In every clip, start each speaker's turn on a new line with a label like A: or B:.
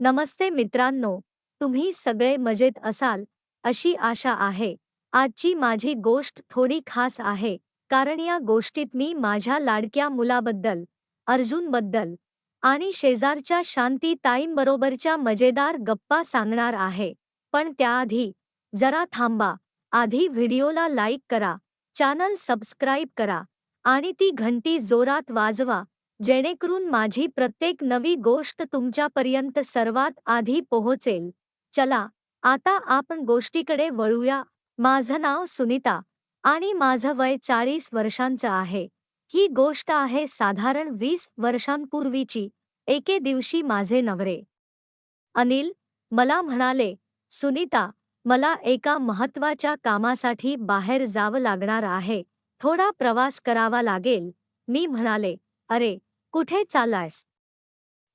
A: नमस्ते मित्रांनो तुम्ही सगळे मजेत असाल अशी आशा आहे. आजची माझी गोष्ट थोडी खास आहे कारण या गोष्टीत मी माझ्या लाडक्या मुलाबद्दल अर्जुनबद्दल आणि शेजारच्या शांती ताईंबरोबरच्या मजेदार गप्पा सांगणार आहे. पण त्याआधी जरा थांबा. आधी व्हिडिओला लाईक करा चॅनल सबस्क्राईब करा आणि ती घंटी जोरात वाजवा. जेणेकरून माझी प्रत्येक नवी गोष्ट तुमच्यापर्यंत सर्वात आधी पोहोचेल. चला आता आपण गोष्टीकडे वळूया. माझं नाव सुनीता आणि माझं वय चाळीस वर्षांचं आहे. ही गोष्ट आहे साधारण वीस वर्षांपूर्वीची. एके दिवशी माझे नवरे. अनिल मला म्हणाले सुनीता मला एका महत्त्वाच्या कामासाठी बाहेर जावं लागणार आहे. थोडा प्रवास करावा लागेल. मी म्हणाले अरे कुठे चाललायस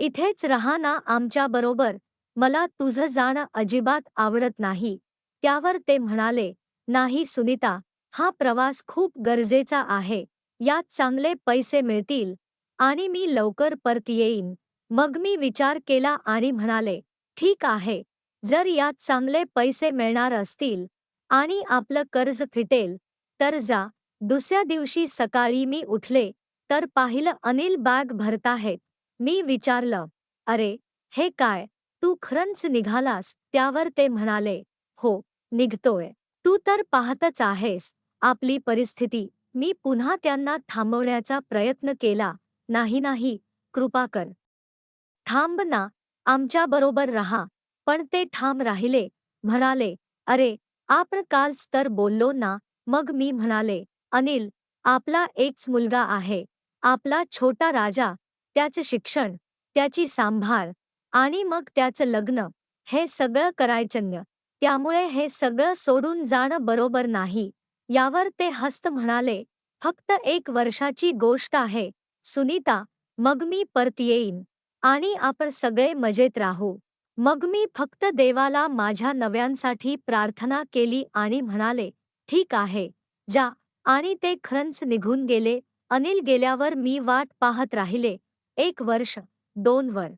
A: इथेच रहा ना आमच्याबरोबर मला तुझं जाणं अजिबात आवडत नाही. त्यावर ते म्हणाले नाही सुनीता हा प्रवास खूप गरजेचा आहे. यात चांगले पैसे मिळतील. आणि मी लवकर परत येईन. मग मी विचार केला आणि म्हणाले ठीक आहे. जर यात चांगले पैसे मिळणार असतील आणि आपलं कर्ज फिटेल तर जा. दुसऱ्या दिवशी सकाळी मी उठले तर पाहिलं अनिल बॅग भरताहेत मी विचारलं अरे हे काय? तू खरंच निघालास? त्यावर ते म्हणाले हो निघतोय. तू तर पाहतच आहेस. आपली परिस्थिती. मी पुन्हा त्यांना थांबवण्याचा प्रयत्न केला. नाही नाही कृपा कर. थांब ना आमच्याबरोबर रहा. पण ते ठाम राहिले. म्हणाले अरे आपण कालच तर बोललो ना. मग मी म्हणाले अनिल आपला एकच मुलगा आहे. आपला छोटा राजा त्याचं शिक्षण त्याची सांभाळ आणि मग त्याचं लग्न हे सगळं करायचन्य. त्यामुळे हे सगळं सोडून जाणं बरोबर नाही. यावर ते हस्त म्हणाले फक्त एक वर्षाची गोष्ट आहे. सुनीता मग मी परत येईन आणि आपण सगळे मजेत राहू. मग मी फक्त देवाला माझ्या नव्यांसाठी प्रार्थना केली आणि म्हणाले ठीक आहे. जा. आणि ते खरंच निघून गेले. अनिल गेल्यावर मी वाट पाहत राहिले. एक वर्ष दोन वर.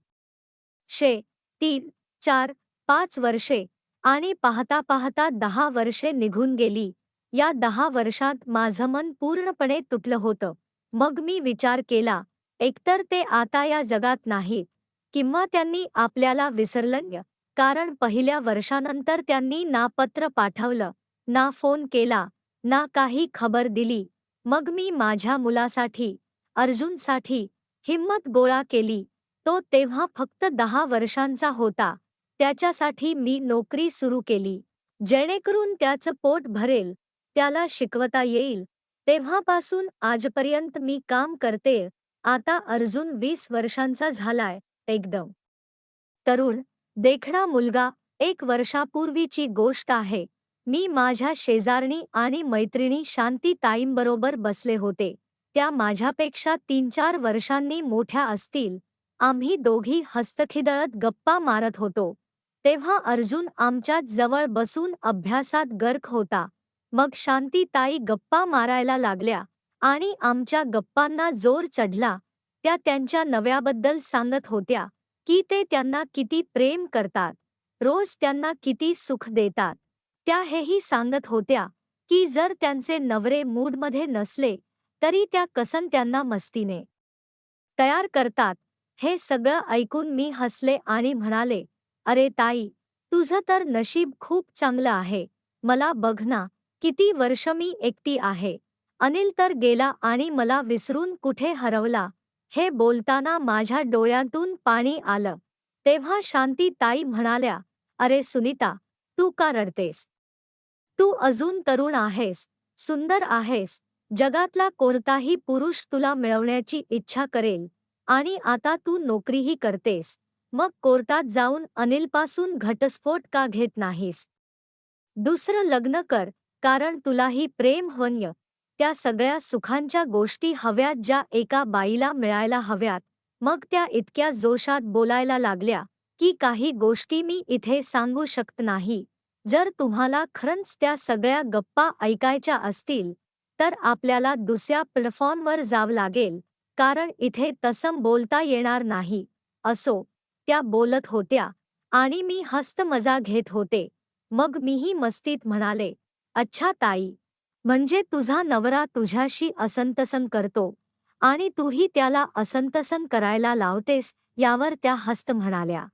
A: शे तीन चार पाच वर्षे. आणि पाहता पाहता दहा वर्षे निघून गेली. या दहा वर्षात माझं मन पूर्णपणे तुटलं होतं. मग मी विचार केला एकतर ते आता या जगात नाहीत. किंवा त्यांनी आपल्याला विसरलं कारण पहिल्या वर्षानंतर त्यांनी ना पत्र पाठवलं ना फोन केला ना काही खबर दिली. मग मी माझ्या मुलासाठी अर्जुनसाठी हिम्मत गोळा केली. तो तेव्हा फक्त दहा वर्षांचा होता. त्याच्यासाठी मी नोकरी सुरू केली. जेणेकरून त्याचं पोट भरेल त्याला शिकवता येईल. तेव्हापासून आजपर्यंत मी काम करते. आता अर्जुन वीस वर्षांचा झालाय एकदम. तरुण देखणा मुलगा एक वर्षापूर्वीची गोष्ट आहे. मी माझ्या शेजारणी आणि मैत्रिणी शांती ताईंबरोबर बसले होते. त्या माझ्यापेक्षा तीन चार वर्षांनी मोठ्या असतील. आम्ही दोघी हस्तखिदळत गप्पा मारत होतो. तेव्हा अर्जुन आमच्यात जवळ बसून अभ्यासात गर्क होता. मग शांती ताई गप्पा मारायला लागल्या आणि आमच्या गप्पांना जोर चढला. त्या त्यांच्या नव्याबद्दल सांगत होत्या की ते त्यांना किती प्रेम करतात. रोज त्यांना किती सुख देतात. त्या हेही सांगत होत्या की जर त्यांचे नवरे मूडमध्ये नसले तरी त्या कसन त्यांना मस्तीने तयार करतात हे सगळं ऐकून मी हसले आणि म्हणाले अरे ताई तुझं तर नशीब खूप चांगलं आहे. मला बघ ना किती वर्ष मी एकटी आहे. अनिल तर गेला आणि मला विसरून कुठे हरवला हे बोलताना माझ्या डोळ्यातून पाणी आलं. तेव्हा शांती ताई म्हणाल्या अरे सुनीता तू का रडतेस? तू अजून तरुण आहेस सुंदर आहेस जगातला कोणताही पुरुष तुला मिळवण्याची इच्छा करेल आणि आता तू नोकरीही करतेस मग कोर्टात जाऊन अनिलपासून घटस्फोट का घेत नाहीस? दुसरं लग्न कर कारण तुलाही प्रेम हन्य त्या सगळ्या सुखांच्या गोष्टी हव्यात ज्या एका बाईला मिळायला हव्यात मग त्या इतक्या जोशात बोलायला लागल्या की काही गोष्टी मी इथे सांगू शकत नाही. जर तुम्हाला खरंच त्या सगळ्या गप्पा ऐकायच्या असतील तर आपल्याला दुसऱ्या प्लॅटफॉर्मवर जावं लागेल कारण इथे तसं बोलता येणार नाही असो त्या बोलत होत्या आणि मी हस्त मजा घेत होते. मग मीही मस्तीत म्हणाले अच्छा ताई म्हणजे तुझा नवरा तुझ्याशी असंतसन करतो आणि तूही त्याला असंतसन करायला लावतेस यावर त्या हस्त म्हणाल्या.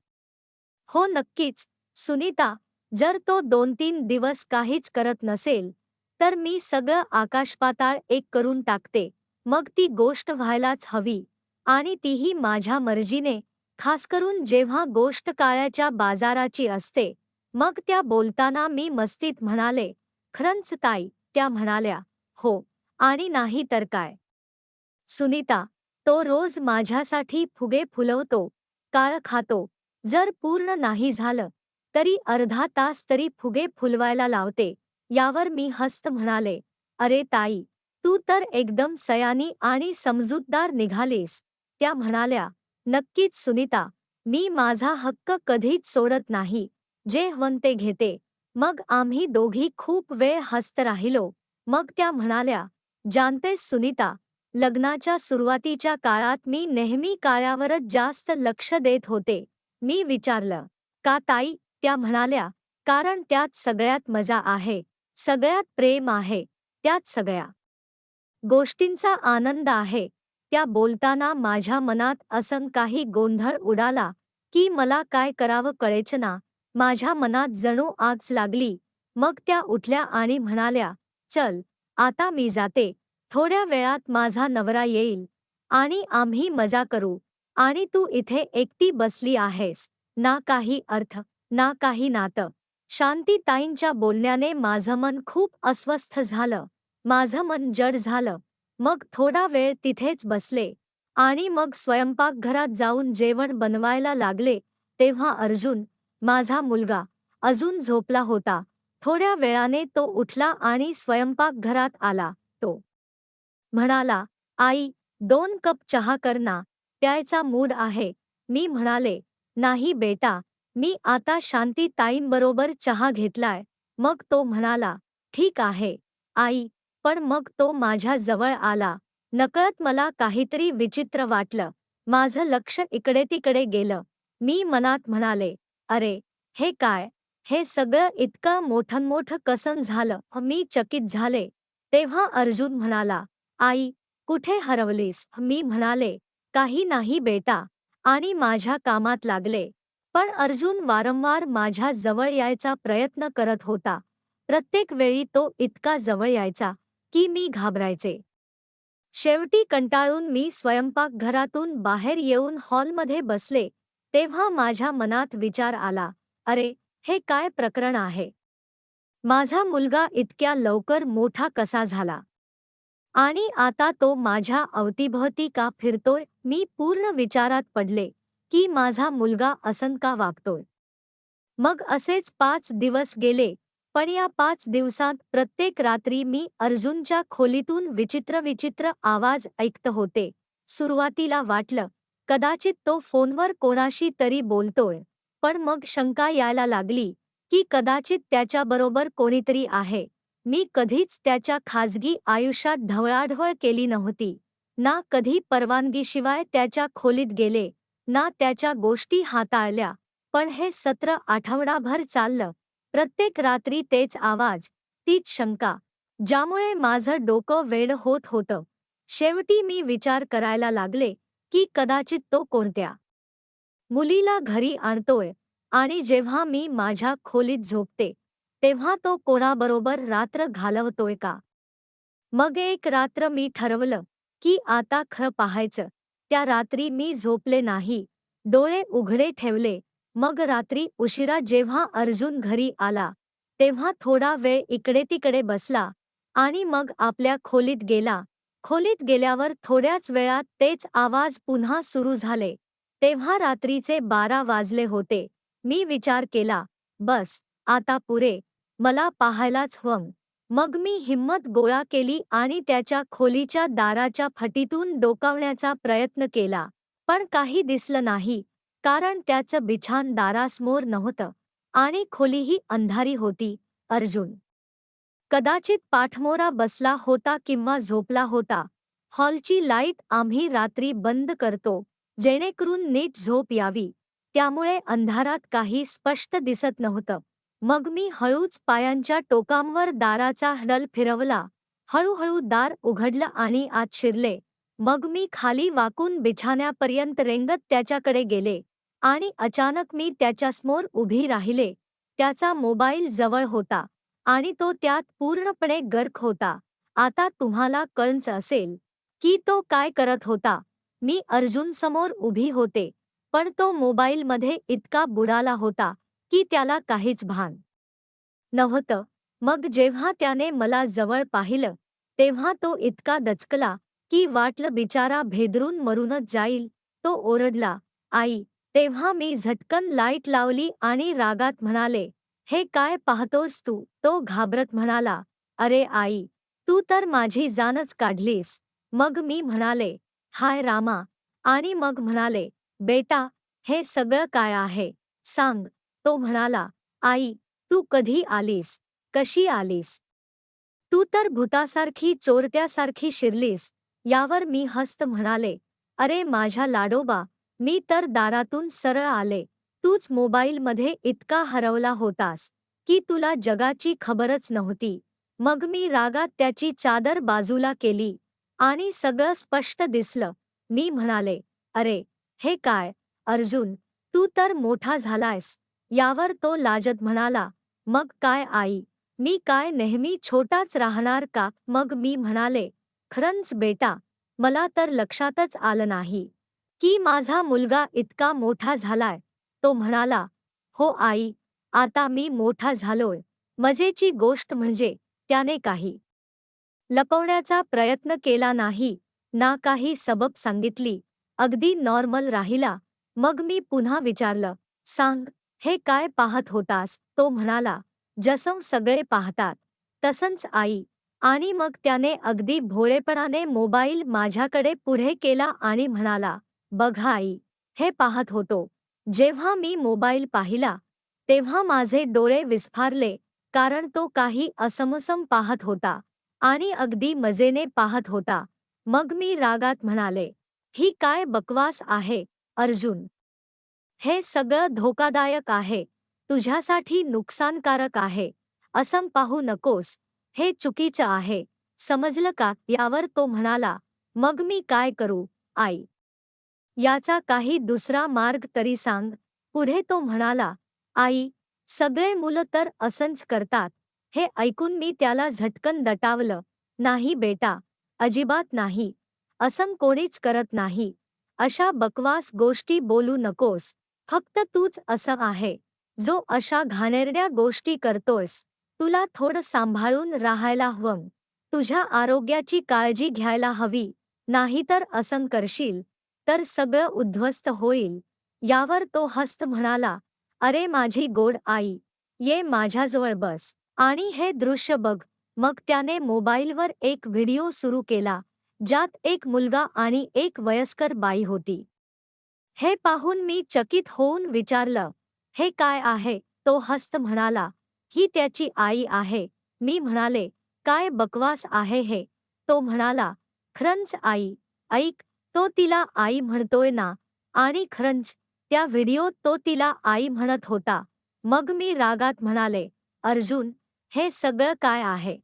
A: हो नक्कीच सुनीता जर तो दोन तीन दिवस काहीच करत नसेल तर मी सगळं आकाशपाताळ एक करून टाकते. मग ती गोष्ट व्हायलाच हवी आणि तीही माझ्या मर्जीने खास करून जेव्हा गोष्ट काळ्याच्या बाजाराची असते मग त्या बोलताना मी मस्तीत म्हणाले खरंच ताई त्या म्हणाल्या हो आणि नाही तर काय. सुनीता तो रोज माझ्यासाठी फुगे फुलवतो काळ खातो जर पूर्ण नाही झालं तरी अर्धा तास तरी फुगे फुलवायला लावते. यावर मी हस्त म्हणाले अरे ताई तू तर एकदम सयानी आणि समजूतदार निघालीस. त्या म्हणाल्या नक्कीच सुनीता मी माझा हक्क कधीच सोडत नाही. जे हवं ते घेते. मग आम्ही दोघी खूप वेळ हस्त राहिलो. मग त्या म्हणाल्या जानतेस सुनीता लग्नाच्या सुरुवातीच्या काळात मी नेहमी काळ्यावरच जास्त लक्ष देत होते. मी विचारलं का ताई त्या म्हणाल्या कारण त्यात सगळ्यात मजा आहे सगळ्यात प्रेम आहे त्यात सगळ्या गोष्टींचा आनंद आहे. त्या बोलताना माझ्या मनात असं काही गोंधळ उडाला की मला काय करावं कळेच ना. माझ्या मनात जणू आगच लागली. मग त्या उठल्या आणि म्हणाल्या चल आता मी जाते. थोड्या वेळात माझा नवरा येईल. आणि आम्ही मजा करू. आणि तू इथे एकटी बसली आहेस ना काही अर्थ ना काही नातं. शांतीताईंच्या बोलण्याने माझं मन खूप अस्वस्थ झालं. माझं मन जड झालं. मग थोडा वेळ तिथेच बसले. आणि मग स्वयंपाकघरात जाऊन जेवण बनवायला लागले तेव्हा अर्जुन माझा मुलगा अजून झोपला होता. थोड्या वेळाने तो उठला आणि स्वयंपाकघरात आला. तो म्हणाला आई दोन कप चहा करना प्यायचा मूड आहे. मी म्हणाले नाही बेटा मी आता शांती ताईंबरोबर चहा घेतलाय. मग तो म्हणाला ठीक आहे आई पण मग तो माझ्या जवळ आला. नकळत मला काहीतरी विचित्र वाटलं. माझं लक्ष इकडे तिकडे गेलं. मी मनात म्हणाले अरे हे काय? हे सगळं इतकं मोठं मोठं कसं झालं? मी चकित झाले. तेव्हा अर्जुन म्हणाला आई कुठे हरवलीस? मी म्हणाले काही नाही बेटा. आणि माझ्या कामात लागले. पण अर्जुन वारंवार माझ्या जवळ यायचा प्रयत्न करत होता. प्रत्येक वेळी तो इतका जवळ यायचा की मी घाबरायचे. शेवटी कंटाळून मी स्वयंपाकघरातून बाहेर येऊन हॉलमध्ये बसले तेव्हा माझ्या मनात विचार आला अरे हे काय प्रकरण आहे? माझा मुलगा इतक्या लवकर मोठा कसा झाला? आणि आता तो माझ्या अवतीभवती का फिरतोय? मी पूर्ण विचारात पडले. की माझा मुलगा असं का वागतोय? मग असेच पाच दिवस गेले पण या पाच दिवसात प्रत्येक रात्री मी अर्जुनच्या खोलीतून विचित्र विचित्र आवाज ऐकत होते. सुरुवातीला वाटलं कदाचित तो फोनवर कोणाशी तरी बोलतोय पण मग शंका यायला लागली की कदाचित त्याच्याबरोबर कोणीतरी आहे. मी कधीच त्याच्या खाजगी आयुष्यात ढवळाढवळ केली नव्हती. ना कधी परवानगीशिवाय त्याच्या खोलीत गेले ना त्याच्या गोष्टी हाताळल्या पण हे सत्र आठवडाभर चाललं. प्रत्येक रात्री तेच आवाज तीच शंका ज्यामुळे माझं डोकं वेड होत होतं. शेवटी मी विचार करायला लागले की कदाचित तो कोणत्या मुलीला घरी आणतोय आणि जेव्हा मी माझ्या खोलीत झोपते तेव्हा तो कोणाबरोबर रात्र घालवतोय का? मग एक रात्र मी ठरवलं की आता खरं पाहायचं. त्या रात्री मी झोपले नाही. डोळे उघडे ठेवले. मग रात्री उशिरा जेव्हा अर्जुन घरी आला तेव्हा थोडा वेळ इकडे तिकडे बसला आणि मग आपल्या खोलीत गेला. खोलीत गेल्यावर थोड्याच वेळात तेच आवाज पुन्हा सुरू झाले. तेव्हा रात्रीचे बारा वाजले होते. मी विचार केला बस आता पुरे. मला पाहायलाच हवं. मग मी हिम्मत गोळा केली आणि त्याच्या खोलीच्या दाराच्या फटीतून डोकावण्याचा प्रयत्न केला. पण काही दिसलं नाही कारण त्याचं बिछान दारासमोर नव्हतं आणि खोलीही अंधारी होती अर्जुन. कदाचित पाठमोरा बसला होता किंवा झोपला होता. हॉलची लाइट आम्ही रात्री बंद करतो जेणेकरून नीट झोप यावी त्यामुळे अंधारात काही स्पष्ट दिसत नव्हतं. मग मी हळूच पायांच्या टोकांवर दाराचा हडल फिरवला. हळूहळू दार उघडलं आणि आत शिरले. मग मी खाली वाकून बिछाण्यापर्यंत रेंगत त्याच्याकडे गेले. आणि अचानक मी त्याच्यासमोर उभी राहिले. त्याचा मोबाईल जवळ होता. आणि तो त्यात पूर्णपणे गर्क होता. आता तुम्हाला कळंच असेल की तो काय करत होता. मी अर्जुन समोर उभी होते. पण तो मोबाईलमध्ये इतका बुडाला होता. की त्याला काहीच भान नव्हतं. मग जेव्हा त्याने मला जवळ पाहिलं तेव्हा तो इतका दचकला की वाटलं बिचारा भेदरून मरूनच जाईल. तो ओरडला आई तेव्हा मी झटकन लाइट लावली आणि रागात म्हणाले हे काय पाहतोस तू तो घाबरत म्हणाला अरे आई तू तर माझी जानच काढलीस. मग मी म्हणाले हाय रामा. आणि मग म्हणाले बेटा हे सगळं काय आहे? सांग. तो म्हणाला आई तू कधी आलीस? कशी आलीस? तू तर भूतासारखी चोरट्यासारखी शिरलीस. यावर मी हस्त म्हणाले अरे माझ्या लाडोबा मी तर दारातून सरळ आले. तूच मोबाईलमध्ये इतका हरवला होतास की तुला जगाची खबरच नव्हती. मग मी रागात त्याची चादर बाजूला केली आणि सगळं स्पष्ट दिसलं. मी म्हणाले अरे हे काय? अर्जुन तू तर मोठा झालायस. यावर तो लाजत म्हणाला मग काय आई? मी काय नेहमी छोटाच राहणार का? मग मी म्हणाले खरंच बेटा मला तर लक्षातच आलं नाही की माझा मुलगा इतका मोठा झालाय. तो म्हणाला हो आई आता मी मोठा झालोय. मजेची गोष्ट म्हणजे त्याने काही लपवण्याचा प्रयत्न केला नाही ना काही सबब सांगितली. अगदी नॉर्मल राहिला. मग मी पुन्हा विचारलं सांग हे काय पाहत होतास? तो म्हणाला. जसं सगळे पाहतात तसंच आई. आणि मग त्याने अगदी भोळेपणाने मोबाईल माझ्याकडे पुढे केला आणि म्हणाला बघा आई हे पाहत होतो. जेव्हा मी मोबाईल पाहिला तेव्हा माझे डोळे विस्फारले कारण तो काही असमसम पाहत होता आणि अगदी मजेने पाहत होता. मग मी रागात म्हणाले ही काय बकवास आहे अर्जुन? हे सगळं धोकादायक आहे. तुझ्यासाठी नुकसानकारक आहे. असं पाहू नकोस. हे चुकीचं आहे. समजलं का? यावर तो म्हणाला मग मी काय करू आई? याचा काही दुसरा मार्ग तरी सांग. पुढे तो म्हणाला आई सगळे मुलं तर असंच करतात. हे ऐकून मी त्याला झटकन दटावलं. नाही बेटा अजिबात नाही. असं कोणीच करत नाही. अशा बकवास गोष्टी बोलू नकोस. फक्त तूच असं आहे. जो अशा घाणेरड्या गोष्टी करतोयस तुला थोडं सांभाळून राहायला हवं. तुझ्या आरोग्याची काळजी घ्यायला हवी नाहीतर असं करशील तर सगळं उद्ध्वस्त होईल. यावर तो हस्त म्हणाला अरे माझी गोड आई ये माझ्याजवळ बस आणि हे दृश्य बघ. मग त्याने मोबाईलवर एक व्हिडिओ सुरू केला ज्यात एक मुलगा आणि एक वयस्कर बाई होती. हे पाहून मी चकित होऊन विचारलं हे काय आहे? तो हस्त म्हणाला ही त्याची आई आहे. मी म्हणाले काय बकवास आहे हे? तो म्हणाला खरंच आई ऐक तो तिला आई म्हणतोय ना आणि खरंच त्या व्हिडिओत तो तिला आई म्हणत होता. मग मी रागात म्हणाले अर्जुन हे सगळं काय आहे?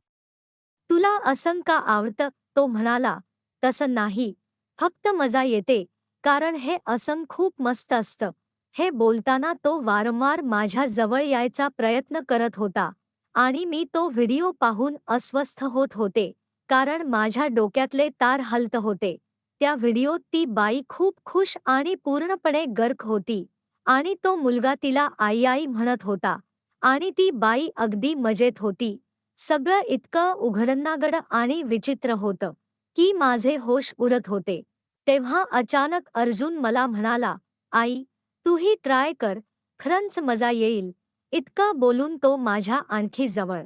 A: तुला असं का आवडतं तो म्हणाला तसं नाही फक्त मजा येते कारण हे असं खूप मस्त असतं. हे बोलताना तो वारंवार माझ्या जवळ यायचा प्रयत्न करत होता. आणि मी तो व्हिडिओ पाहून अस्वस्थ होत होते. कारण माझ्या डोक्यातले तार हलत होते. त्या व्हिडिओत ती बाई खूप खुश आणि पूर्णपणे गर्क होती. आणि तो मुलगा तिला आई आई म्हणत होता. आणि ती बाई अगदी मजेत होती. सगळं इतकं उघडनागड आणि विचित्र होतं. की माझे होश उडत होते. तेव्हा अचानक अर्जुन मला म्हणाला आई तूही ट्राय कर खरंच मजा येईल. इतका बोलून तो माझ्या आणखी जवळ.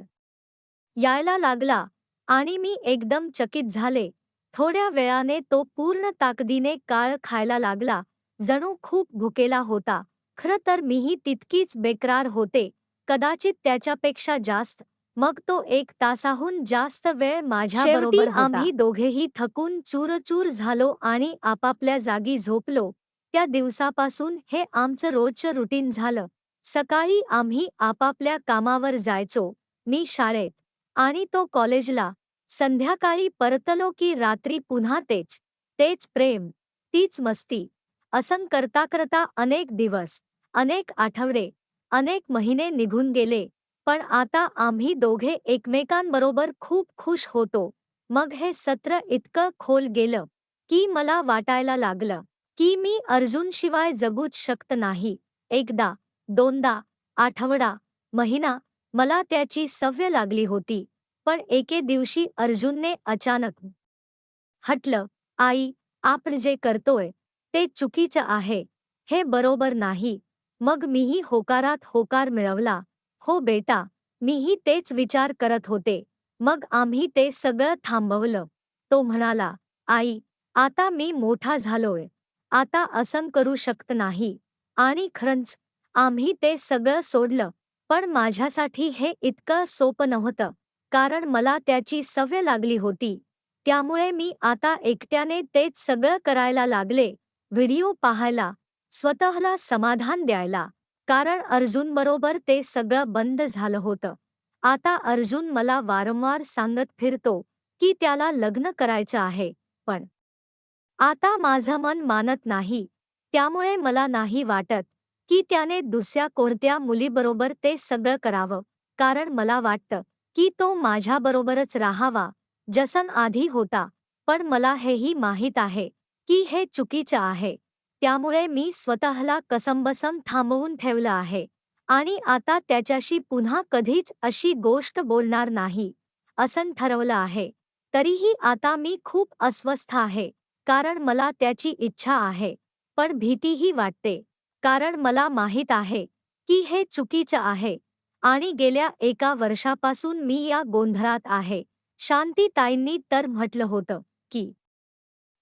A: यायला लागला आणि मी एकदम चकित झाले. थोड्या वेळाने तो पूर्ण ताकदीने काळ खायला लागला. जणू खूप भुकेला होता. खरं तर मीही तितकीच बेकरार होते. कदाचित त्याच्यापेक्षा जास्त. मग तो एक तासाहून जास्त वेळ माझ्याबरोबर आम्ही दोघेही थकून चूरचूर झालो आणि आपापल्या जागी झोपलो. त्या दिवसापासून हे आमचं रोजचं रुटीन झालं. सकाळी आम्ही आपापल्या कामावर जायचो मी शाळेत आणि तो कॉलेजला. संध्याकाळी परतलो की रात्री पुन्हा तेच तेच प्रेम तीच मस्ती असं करता करता अनेक दिवस अनेक आठवडे अनेक महिने निघून गेले. पण आता आम्ही दोघे एकमेकांबरोबर खूप खुश होतो. मग हे सत्र इतकं खोल गेलं की मला वाटायला लागलं की मी अर्जुनशिवाय जगूच शकत नाही. एकदा दोनदा आठवडा महिना मला त्याची सव्य लागली होती पण एके दिवशी अर्जुनने अचानक हटलं आई आपण जे करतोय ते चुकीचं आहे हे बरोबर नाही. मग मीही होकारात होकार मिळवला हो बेटा मीही तेच विचार करत होते. मग आम्ही ते सगळं थांबवलं. तो म्हणाला आई आता मी मोठा झालोय. आता असं करू शकत नाही. आणि खरंच आम्ही ते सगळं सोडलं. पण माझ्यासाठी हे इतकं सोपं नव्हतं. कारण मला त्याची सवय लागली होती. त्यामुळे मी आता एकट्याने तेच सगळं करायला लागले. व्हिडिओ पाहायला स्वतःला समाधान द्यायला. कारण अर्जुनबरोबर ते सगळं बंद झालं होतं. आता अर्जुन मला वारंवार सांगत फिरतो की त्याला लग्न करायचं आहे पण आता माझं मन मानत नाही. त्यामुळे मला नाही वाटत की त्याने दुसऱ्या कोणत्या मुलीबरोबर ते सगळं करावं. कारण मला वाटतं की तो माझ्याबरोबरच राहावा. जसन आधी होता पण मला हेही माहीत आहे की हे चुकीचं आहे. त्यामुळे मी स्वतःला कसंबसम थांबवून ठेवलं आहे. आणि आता त्याच्याशी पुन्हा कधीच अशी गोष्ट बोलणार नाही असं ठरवलं आहे. तरीही आता मी खूप अस्वस्थ आहे कारण मला त्याची इच्छा आहे पण भीतीही वाटते. कारण मला माहीत आहे की हे चुकीचं आहे. आणि गेल्या एका वर्षापासून मी या गोंधळात आहे. शांतीताईंनी तर म्हटलं होतं की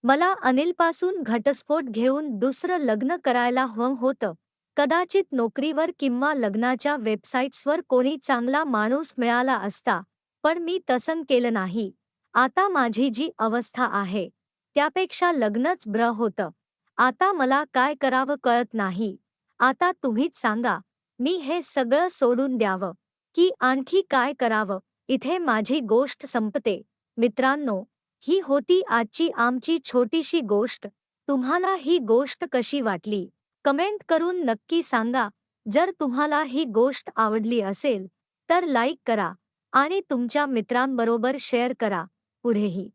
A: मला अनिलपासून घटस्फोट घेऊन दुसरं लग्न करायला हवं होतं. कदाचित नोकरीवर किंवा लग्नाच्या वेबसाईट्सवर कोणी चांगला माणूस मिळाला असता पण मी तसं केलं नाही. आता माझी जी अवस्था आहे त्यापेक्षा लग्नच ब्र होतं. आता मला काय करावं कळत नाही. आता तुम्हीच सांगा मी हे सगळं सोडून द्यावं की आणखी काय करावं? इथे माझी गोष्ट संपते. मित्रांनो ही होती आजची आमची छोटीशी गोष्ट. तुम्हाला ही गोष्ट कशी वाटली? कमेंट करून नक्की सांगा. जर तुम्हाला ही गोष्ट आवडली असेल तर लाईक करा आणि तुमच्या मित्रांबरोबर शेअर करा. पुढेही.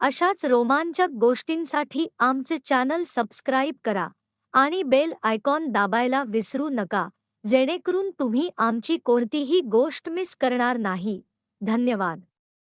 A: अशाच रोमांचक गोष्टींसाठी आमचे चॅनल सबस्क्राईब करा आणि बेल आयकॉन दाबायला विसरू नका जेणेकरून तुम्ही आमची कोणतीही गोष्ट मिस करणार नाही. धन्यवाद.